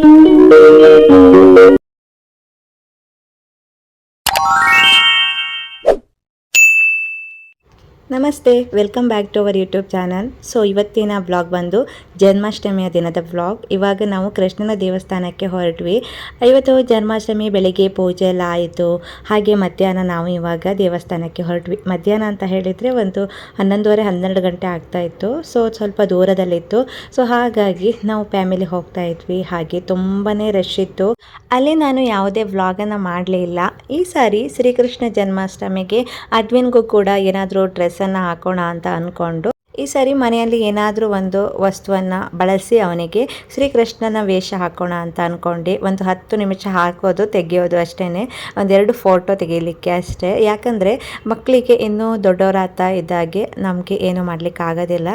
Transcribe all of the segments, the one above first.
Thank you. ನಮಸ್ತೆ welcome back to our YouTube channel so ಇವತ್ತಿನ blog ಬಂದು ಜನ್ಮಾಷ್ಟಮಿಯ ದಿನದ ಬ್ಲಾಗ್ ಇವಾಗ ನಾವು ಕೃಷ್ಣನ ದೇವಸ್ಥಾನಕ್ಕೆ ಹೊರಟ್ವಿ. ಇವತ್ತು ಜನ್ಮಾಷ್ಟಮಿ ಬೆಳಗ್ಗೆ ಪೂಜೆ ಎಲ್ಲ ಆಯಿತು. ಹಾಗೆ ಮಧ್ಯಾಹ್ನ ನಾವು ಇವಾಗ ದೇವಸ್ಥಾನಕ್ಕೆ ಹೊರಟ್ವಿ. ಮಧ್ಯಾಹ್ನ ಅಂತ ಹೇಳಿದರೆ ಒಂದು ಹನ್ನೊಂದುವರೆ, ಹನ್ನೆರಡು ಗಂಟೆ ಆಗ್ತಾ ಇತ್ತು. ಸೊ ಸ್ವಲ್ಪ ದೂರದಲ್ಲಿತ್ತು. ಸೊ ಹಾಗಾಗಿ ನಾವು ಫ್ಯಾಮಿಲಿ ಹೋಗ್ತಾ ಇದ್ವಿ. ಹಾಗೆ ತುಂಬಾ ರಶ್ ಇತ್ತು. ಅಲ್ಲಿ ನಾನು ಯಾವುದೇ ವ್ಲಾಗನ್ನು ಮಾಡಲೇ ಇಲ್ಲ. ಈ ಸಾರಿ ಶ್ರೀಕೃಷ್ಣ ಜನ್ಮಾಷ್ಟಮಿಗೆ ಅದ್ವಿನ್ಗೂ ಕೂಡ ಏನಾದರೂ ಡ್ರೆಸ್ಸನ್ನು ಹಾಕೋಣ ಅಂತ ಅಂದ್ಕೊಂಡು ಈ ಸಾರಿ ಮನೆಯಲ್ಲಿ ಏನಾದರೂ ಒಂದು ವಸ್ತುವನ್ನು ಬಳಸಿ ಅವನಿಗೆ ಶ್ರೀಕೃಷ್ಣನ ವೇಷ ಹಾಕೋಣ ಅಂತ ಅಂದ್ಕೊಂಡು ಒಂದು ಹತ್ತು ನಿಮಿಷ ಹಾಕೋದು, ತೆಗೆಯೋದು ಅಷ್ಟೇ ಒಂದೆರಡು ಫೋಟೋ ತೆಗೆಯಲಿಕ್ಕೆ ಅಷ್ಟೇ. ಯಾಕಂದರೆ ಮಕ್ಕಳಿಗೆ ಇನ್ನೂ ದೊಡ್ಡವರಾತ ಇದ್ದಾಗೆ ನಮಗೆ ಏನು ಮಾಡಲಿಕ್ಕೆ ಆಗೋದಿಲ್ಲ.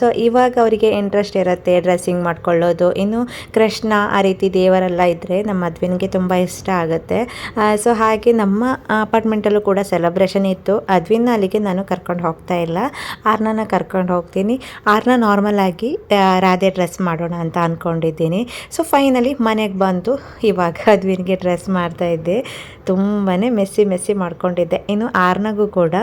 ಸೊ ಇವಾಗ ಅವರಿಗೆ ಇಂಟ್ರೆಸ್ಟ್ ಇರುತ್ತೆ ಡ್ರೆಸ್ಸಿಂಗ್ ಮಾಡ್ಕೊಳ್ಳೋದು. ಇನ್ನು ಕೃಷ್ಣ ಆ ರೀತಿ ದೇವರೆಲ್ಲ ಇದ್ದರೆ ನಮ್ಮ ಮದುವಿನಿಗೆ ತುಂಬ ಇಷ್ಟ ಆಗುತ್ತೆ. ಸೊ ಹಾಗೆ ನಮ್ಮ ಅಪಾರ್ಟ್ಮೆಂಟಲ್ಲೂ ಕೂಡ ಸೆಲೆಬ್ರೇಷನ್ ಇತ್ತು. ಅದ್ವಿನ ಅಲ್ಲಿಗೆ ನಾನು ಕರ್ಕೊಂಡು ಹೋಗ್ತಾ ಇಲ್ಲ. ಆರ್ನನ ಕರ್ಕೊಂಡು ಹೋಗ್ತೀನಿ. ಆರ್ನ ನಾರ್ಮಲ್ ಆಗಿ ಆ, ರಾಧೆ ಡ್ರೆಸ್ ಮಾಡೋಣ ಅಂತ ಅಂದ್ಕೊಂಡಿದ್ದೀನಿ ಸೊ ಫೈನಲಿ ಮನೆಗೆ ಬಂದು ಇವಾಗ ಅದ್ವಿನಿಗೆ ಡ್ರೆಸ್ ಮಾಡ್ತಾ ಇದ್ದೆ. ತುಂಬಾ ಮೆಸ್ಸಿ ಮೆಸ್ಸಿ ಮಾಡ್ಕೊಂಡಿದ್ದೆ. ಇನ್ನು ಆರ್ನಗೂ ಕೂಡ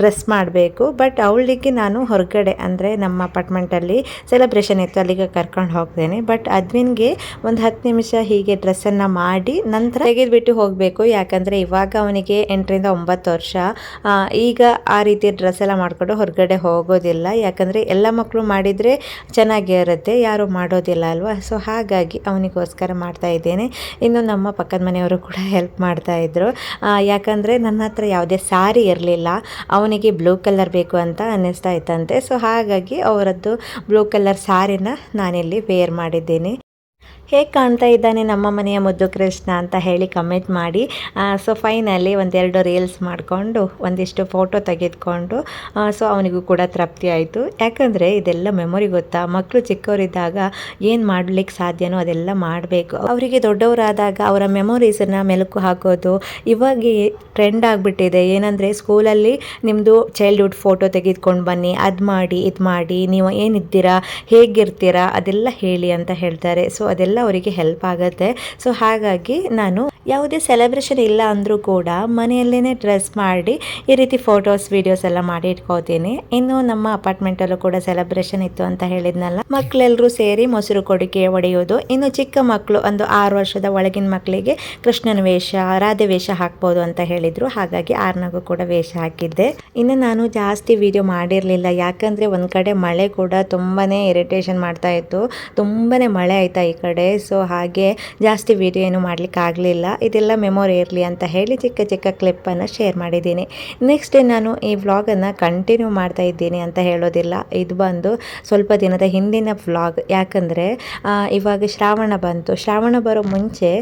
ಡ್ರೆಸ್ ಮಾಡಬೇಕು. ಬಟ್ ಅವಳಿಗೆ ನಾನು ಹೊರಗಡೆ ಅಂದರೆ ನಮ್ಮ ಅಪಾರ್ಟ್ಮೆಂಟಲ್ಲಿ ಸೆಲೆಬ್ರೇಷನ್ ಇತ್ತು, ಅಲ್ಲಿಗೆ ಕರ್ಕೊಂಡು ಹೋಗ್ತೇನೆ. ಬಟ್ ಅದ್ವಿನ್ಗೆ ಒಂದು ಹತ್ತು ನಿಮಿಷ ಹೀಗೆ ಡ್ರೆಸ್ಸನ್ನು ಮಾಡಿ ನಂತರ ತೆಗೆದುಬಿಟ್ಟು ಹೋಗಬೇಕು. ಯಾಕಂದರೆ ಇವಾಗ ಅವನಿಗೆ ಎಂಟರಿಂದ ಒಂಬತ್ತು ವರ್ಷ. ಈಗ ಆ ರೀತಿ ಡ್ರೆಸ್ ಎಲ್ಲ ಮಾಡಿಕೊಂಡು ಹೊರಗಡೆ ಹೋಗೋದಿಲ್ಲ. ಯಾಕಂದರೆ ಎಲ್ಲ ಮಕ್ಕಳು ಮಾಡಿದರೆ ಚೆನ್ನಾಗೇ ಇರುತ್ತೆ, ಯಾರು ಮಾಡೋದಿಲ್ಲ ಅಲ್ವಾ? ಸೊ ಹಾಗಾಗಿ ಅವನಿಗೋಸ್ಕರ ಮಾಡ್ತಾ ಇದ್ದೇನೆ. ಇನ್ನು ನಮ್ಮ ಪಕ್ಕದ ಮನೆಯವರು ಕೂಡ ಹೆಲ್ಪ್ ಮಾಡ್ತಾ ಇದ್ರು. ಯಾಕಂದರೆ ನನ್ನ ಹತ್ರ ಯಾವುದೇ ಸಾರಿ ಇರಲಿಲ್ಲ. ಅವನಿಗೆ ಬ್ಲೂ ಕಲರ್ ಬೇಕು ಅಂತ ಅನ್ನಿಸ್ತಾ ಇತ್ತಂತೆ. ಸೊ ಹಾಗಾಗಿ ಅವರದ್ದು ಬ್ಲೂ ಕಲರ್ ಸಾರಿನ ನಾನಿಲ್ಲಿ ವೇರ್ ಮಾಡಿದ್ದೀನಿ. ಹೇಗೆ ಕಾಣ್ತಾ ಇದ್ದಾನೆ ನಮ್ಮ ಮನೆಯ ಮುದ್ದು ಕೃಷ್ಣ ಅಂತ ಹೇಳಿ ಕಮೆಂಟ್ ಮಾಡಿ. ಸೊ ಫೈನಲ್ಲಿ ಒಂದೆರಡು ರೀಲ್ಸ್ ಮಾಡಿಕೊಂಡು, ಒಂದಿಷ್ಟು ಫೋಟೋ ತೆಗೆದುಕೊಂಡು ಸೊ ಅವನಿಗೂ ಕೂಡ ತೃಪ್ತಿ ಆಯಿತು. ಯಾಕಂದರೆ ಇದೆಲ್ಲ ಮೆಮೊರಿ ಗೊತ್ತಾ? ಮಕ್ಕಳು ಚಿಕ್ಕವರಿದ್ದಾಗ ಏನು ಮಾಡಲಿಕ್ಕೆ ಸಾಧ್ಯನೋ ಅದೆಲ್ಲ ಮಾಡಬೇಕು. ಅವರಿಗೆ ದೊಡ್ಡವರಾದಾಗ ಅವರ ಮೆಮೊರೀಸನ್ನು ಮೆಲುಕು ಹಾಕೋದು ಇವಾಗ ಟ್ರೆಂಡ್ ಆಗಿಬಿಟ್ಟಿದೆ. ಏನಂದರೆ ಸ್ಕೂಲಲ್ಲಿ ನಿಮ್ಮದು ಚೈಲ್ಡ್ಹುಡ್ ಫೋಟೋ ತೆಗೆದುಕೊಂಡು ಬನ್ನಿ, ಅದು ಮಾಡಿ, ಇದು ಮಾಡಿ, ನೀವು ಏನಿದ್ದೀರಾ ಹೇಗಿರ್ತೀರಾ ಅದೆಲ್ಲ ಹೇಳಿ ಅಂತ ಹೇಳ್ತಾರೆ. ಸೊ ಅದೆಲ್ಲ ಅವರಿಗೆ ಹೆಲ್ಪ್ ಆಗುತ್ತೆ. ಸೊ ಹಾಗಾಗಿ ನಾನು ಯಾವುದೇ ಸೆಲೆಬ್ರೇಷನ್ ಇಲ್ಲ ಅಂದರೂ ಕೂಡ ಮನೆಯಲ್ಲೇ ಡ್ರೆಸ್ ಮಾಡಿ ಈ ರೀತಿ ಫೋಟೋಸ್ ವೀಡಿಯೋಸ್ ಎಲ್ಲ ಮಾಡಿ ಇಟ್ಕೋತೀನಿ. ಇನ್ನು ನಮ್ಮ ಅಪಾರ್ಟ್ಮೆಂಟಲ್ಲೂ ಕೂಡ ಸೆಲೆಬ್ರೇಷನ್ ಇತ್ತು ಅಂತ ಹೇಳಿದ್ನಲ್ಲ. ಮಕ್ಕಳೆಲ್ಲರೂ ಸೇರಿ ಮೊಸರು ಕೊಡಿಕೆ ಒಡೆಯೋದು. ಇನ್ನು ಚಿಕ್ಕ ಮಕ್ಕಳು ಒಂದು ಆರು ವರ್ಷದ ಒಳಗಿನ ಮಕ್ಕಳಿಗೆ ಕೃಷ್ಣನ ವೇಷ, ರಾಧೆ ವೇಷ ಹಾಕ್ಬೋದು ಅಂತ ಹೇಳಿದ್ರು. ಹಾಗಾಗಿ ಆರ್ನಾಗೂ ಕೂಡ ವೇಷ ಹಾಕಿದ್ದೆ. ಇನ್ನು ನಾನು ಜಾಸ್ತಿ ವಿಡಿಯೋ ಮಾಡಿರಲಿಲ್ಲ. ಯಾಕಂದರೆ ಒಂದು ಕಡೆ ಮಳೆ ಕೂಡ ತುಂಬಾ ಇರಿಟೇಷನ್ ಮಾಡ್ತಾ ಇತ್ತು. ತುಂಬಾ ಮಳೆ ಆಯ್ತಾ ಈ ಕಡೆ. ಸೊ ಹಾಗೆ ಜಾಸ್ತಿ ವೀಡಿಯೋ ಏನು ಮಾಡ್ಲಿಕ್ಕೆ ಆಗಲಿಲ್ಲ ಇದೆಲ್ಲ ಮೆಮೊರಿ ಇರಲಿ ಅಂತ ಹೇಳಿ ಚಿಕ್ಕ ಚಿಕ್ಕ ಕ್ಲಿಪ್ಪನ್ನು ಶೇರ್ ಮಾಡಿದ್ದೀನಿ. ನೆಕ್ಸ್ಟ್ ನಾನು ಈ ವ್ಲಾಗನ್ನು ಕಂಟಿನ್ಯೂ ಮಾಡ್ತಾ ಇದ್ದೀನಿ ಅಂತ ಹೇಳೋದಿಲ್ಲ. ಇದು ಬಂದು ಸ್ವಲ್ಪ ದಿನದ ಹಿಂದಿನ ವ್ಲಾಗ್ ಯಾಕಂದರೆ ಇವಾಗ ಶ್ರಾವಣ ಬಂತು. ಶ್ರಾವಣ ಬರೋ ಮುಂಚೆ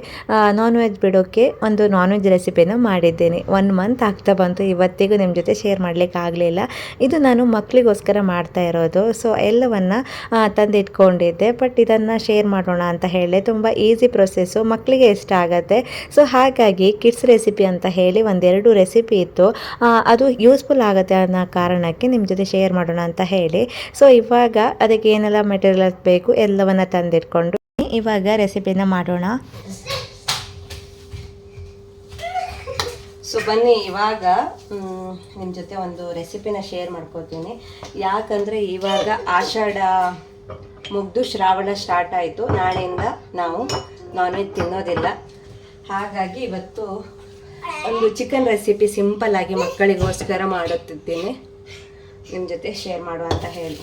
ನಾನ್ ವೆಜ್ ಬಿಡೋಕ್ಕೆ ಒಂದು ನಾನ್ ವೆಜ್ ರೆಸಿಪಿನ ಮಾಡಿದ್ದೀನಿ. ಒನ್ ಮಂತ್ ಆಗ್ತಾ ಬಂತು. ಇವತ್ತಿಗೂ ನಿಮ್ಮ ಜೊತೆ ಶೇರ್ ಮಾಡಲಿಕ್ಕೆ ಆಗಲಿಲ್ಲ ಇದು ನಾನು ಮಕ್ಕಳಿಗೋಸ್ಕರ ಮಾಡ್ತಾ ಇರೋದು. ಸೊ ಎಲ್ಲವನ್ನು ತಂದಿಟ್ಕೊಂಡಿದ್ದೆ. ಬಟ್ ಇದನ್ನು ಶೇರ್ ಮಾಡೋಣ ಅಂತ ಹೇಳಿ ತುಂಬ ಈಸಿ ಪ್ರೊಸೆಸ್ಸು ಮಕ್ಕಳಿಗೆ ಇಷ್ಟ ಆಗುತ್ತೆ. ಸೊ ಹಾಗಾಗಿ ಕಿಡ್ಸ್ ರೆಸಿಪಿ ಅಂತ ಹೇಳಿ ಒಂದೆರಡು ರೆಸಿಪಿ ಇತ್ತು. ಅದು ಯೂಸ್ಫುಲ್ ಆಗುತ್ತೆ ಅನ್ನೋ ಕಾರಣಕ್ಕೆ ನಿಮ್ಮ ಜೊತೆ ಶೇರ್ ಮಾಡೋಣ ಅಂತ ಹೇಳಿ. ಸೊ ಇವಾಗ ಅದಕ್ಕೆ ಏನೆಲ್ಲ ಮೆಟೀರಿಯಲ್ಸ್ ಬೇಕು, ಎಲ್ಲವನ್ನ ತಂದಿಟ್ಕೊಂಡು ಇವಾಗ ರೆಸಿಪಿನ ಮಾಡೋಣ. ಸೊ ಬನ್ನಿ, ಇವಾಗ ನಿಮ್ಮ ಜೊತೆ ಒಂದು ರೆಸಿಪಿನ ಶೇರ್ ಮಾಡ್ಕೋತೀನಿ. ಯಾಕಂದರೆ ಇವಾಗ ಆಷಾಢ ಮುಗ್ದು ಶ್ರಾವಣ ಸ್ಟಾರ್ಟ್ ಆಯಿತು. ನಾಳೆಯಿಂದ ನಾವು ನಾನ್ ವೆಜ್ ತಿನ್ನೋದಿಲ್ಲ. ಹಾಗಾಗಿ ಇವತ್ತು ಒಂದು ಚಿಕನ್ ರೆಸಿಪಿ ಸಿಂಪಲ್ ಆಗಿ ಮಕ್ಕಳಿಗೋಸ್ಕರ ಮಾಡುತ್ತಿದ್ದೀನಿ. ನಿಮ್ಮ ಜೊತೆ ಶೇರ್ ಮಾಡುವ ಅಂತ ಹೇಳಿ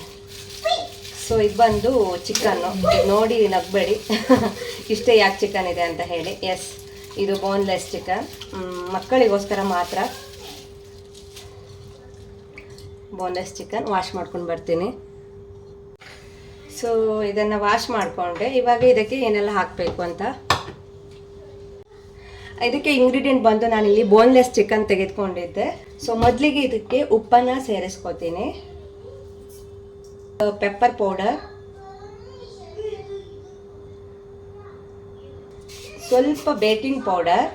ಸೊ ಇದು ಬಂದು ಚಿಕನ್ನು ನೋಡಿ, ನಗ್ಬೇಡಿ. ಇಷ್ಟೇ ಯಾಕೆ ಚಿಕನ್ ಇದೆ ಅಂತ ಹೇಳಿ. ಎಸ್ ಇದು ಬೋನ್ಲೆಸ್ ಚಿಕನ್ ಮಕ್ಕಳಿಗೋಸ್ಕರ ಮಾತ್ರ ಬೋನ್ಲೆಸ್ ಚಿಕನ್ ವಾಶ್ ಮಾಡ್ಕೊಂಡು ಬರ್ತೀನಿ. ಸೊ ಇದನ್ನು ವಾಶ್ ಮಾಡಿಕೊಂಡೆ. ಇವಾಗ ಇದಕ್ಕೆ ಏನೆಲ್ಲ ಹಾಕಬೇಕು ಅಂತ? ಇದಕ್ಕೆ ಇಂಗ್ರೀಡಿಯೆಂಟ್ ಬಂದು ನಾನಿಲ್ಲಿ ಬೋನ್ಲೆಸ್ ಚಿಕನ್ ತೆಗೆದುಕೊಂಡಿದ್ದೆ. ಸೊ ಮೊದಲಿಗೆ ಇದಕ್ಕೆ ಉಪ್ಪನ್ನು ಸೇರಿಸ್ಕೋತೀನಿ. ಪೆಪ್ಪರ್ ಪೌಡರ್ ಸ್ವಲ್ಪ ಬೇಕಿಂಗ್ ಪೌಡರ್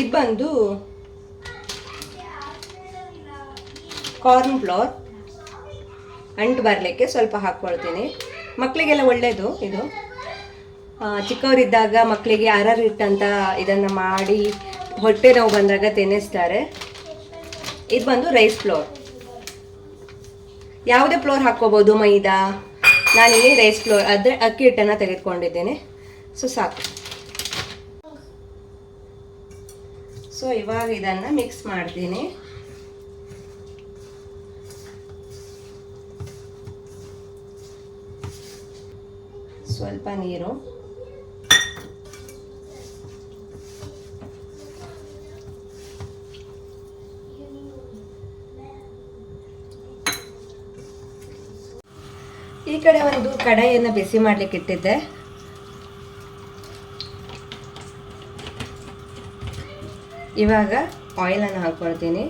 ಇದು ಬಂದು ಕಾರ್ನ್ ಫ್ಲೋರ್ ಅಂಟು ಬರಲಿಕ್ಕೆ ಸ್ವಲ್ಪ ಹಾಕ್ಕೊಳ್ತೀನಿ. ಮಕ್ಕಳಿಗೆಲ್ಲ ಒಳ್ಳೆಯದು ಇದು. ಚಿಕ್ಕವರಿದ್ದಾಗ ಮಕ್ಕಳಿಗೆ ಅರರ್ ಹಿಟ್ಟಂತ ಇದನ್ನು ಮಾಡಿ ಹೊಟ್ಟೆ ನೋವು ಬಂದಾಗ ತಿನ್ನಿಸ್ತಾರೆ. ಇದು ಬಂದು ರೈಸ್ ಫ್ಲೋರ್ ಯಾವುದೇ ಫ್ಲೋರ್ ಹಾಕ್ಕೋಬೋದು, ಮೈದಾ. ನಾನಿಲ್ಲಿ ರೈಸ್ ಫ್ಲೋರ್ ಆದರೆ ಅಕ್ಕಿ ಹಿಟ್ಟನ್ನು ತೆಗೆದುಕೊಂಡಿದ್ದೇನೆ. ಸೊ, ಸಾಕು. ಸೊ, ಇವಾಗ ಇದನ್ನು ಮಿಕ್ಸ್ ಮಾಡ್ತೀನಿ. ಸ್ವಲ್ಪ ನೀರು. ಈ ಕಡೆ ಒಂದು ಕಡಾಯಿಯನ್ನು ಬಿಸಿ ಮಾಡ್ಲಿಕ್ಕೆ ಇಟ್ಟಿದ್ದೆ. ಇವಾಗ ಆಯಿಲನ್ನು ಹಾಕ್ಕೊಳ್ತೀನಿ.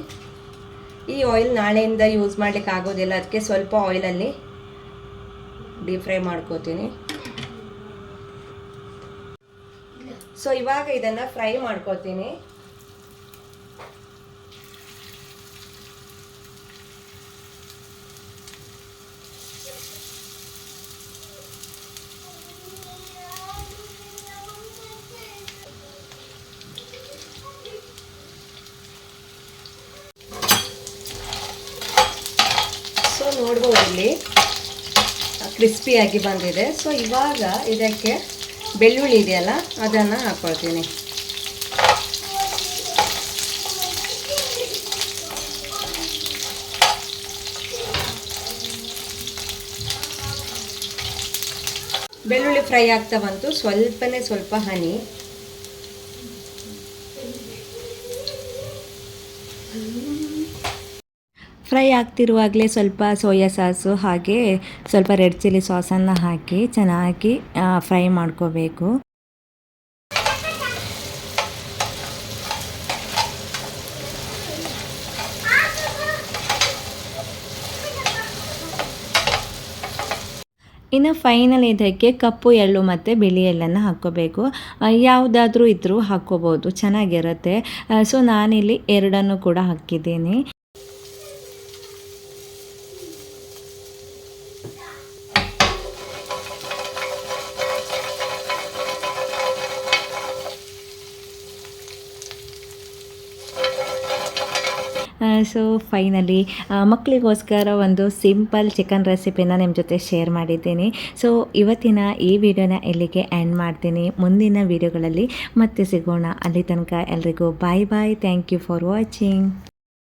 ಈ ಆಯಿಲ್ ನಾಳೆಯಿಂದ ಯೂಸ್ ಮಾಡ್ಲಿಕ್ಕೆ ಆಗೋದಿಲ್ಲ. ಅದಕ್ಕೆ ಸ್ವಲ್ಪ ಆಯಿಲಲ್ಲಿ ಡೀಪ್ ಫ್ರೈ ಮಾಡ್ಕೋತೀನಿ. ಸೊ ಇವಾಗ ಇದನ್ನು ಫ್ರೈ ಮಾಡ್ಕೋತೀನಿ. ನೋಡ್ಬೋದು ಇಲ್ಲಿ. ಕ್ರಿಸ್ಪಿಯಾಗಿ ಬಂದಿದೆ. ಸೊ ಇವಾಗ ಇದಕ್ಕೆ ಬೆಳ್ಳುಳ್ಳಿ ಇದೆಯಲ್ಲ ಅದನ್ನು ಹಾಕ್ಕೊಳ್ತೀನಿ ಬೆಳ್ಳುಳ್ಳಿ ಫ್ರೈ ಆಗ್ತಾ ಬಂತು ಸ್ವಲ್ಪನೇ ಸ್ವಲ್ಪ ಹನಿ. ಫ್ರೈ ಆಗ್ತಿರುವಾಗಲೇ ಸ್ವಲ್ಪ ಸೋಯಾ ಸಾಸು ಹಾಗೆ ಸ್ವಲ್ಪ ರೆಡ್ ಚಿಲ್ಲಿ ಸಾಸನ್ನು ಹಾಕಿ ಚೆನ್ನಾಗಿ ಫ್ರೈ ಮಾಡ್ಕೋಬೇಕು. ಇನ್ನು ಫೈನಲ್ ಇದಕ್ಕೆ ಕಪ್ಪು ಎಳ್ಳು ಮತ್ತು ಬಿಳಿ ಎಳ್ಳನ್ನು ಹಾಕ್ಕೋಬೇಕು. ಯಾವುದಾದ್ರೂ ಇದ್ದರೂ ಹಾಕ್ಕೋಬೋದು, ಚೆನ್ನಾಗಿರುತ್ತೆ. ಸೊ ನಾನಿಲ್ಲಿ ಎರಡನ್ನು ಕೂಡ ಹಾಕಿದ್ದೀನಿ. ಸೊ ಫೈನಲಿ ಮಕ್ಕಳಿಗೋಸ್ಕರ ಒಂದು ಸಿಂಪಲ್ ಚಿಕನ್ ರೆಸಿಪಿನ ನಿಮ್ಮ ಜೊತೆ ಶೇರ್ ಮಾಡಿದ್ದೀನಿ. ಸೊ ಇವತ್ತಿನ ಈ ವಿಡಿಯೋನ ಇಲ್ಲಿಗೆ ಎಂಡ್ ಮಾಡ್ತೀನಿ. ಮುಂದಿನ ವಿಡಿಯೋಗಳಲ್ಲಿ ಮತ್ತೆ ಸಿಗೋಣ. ಅಲ್ಲಿ ತನಕ ಎಲ್ರಿಗೂ bye bye thank you for watching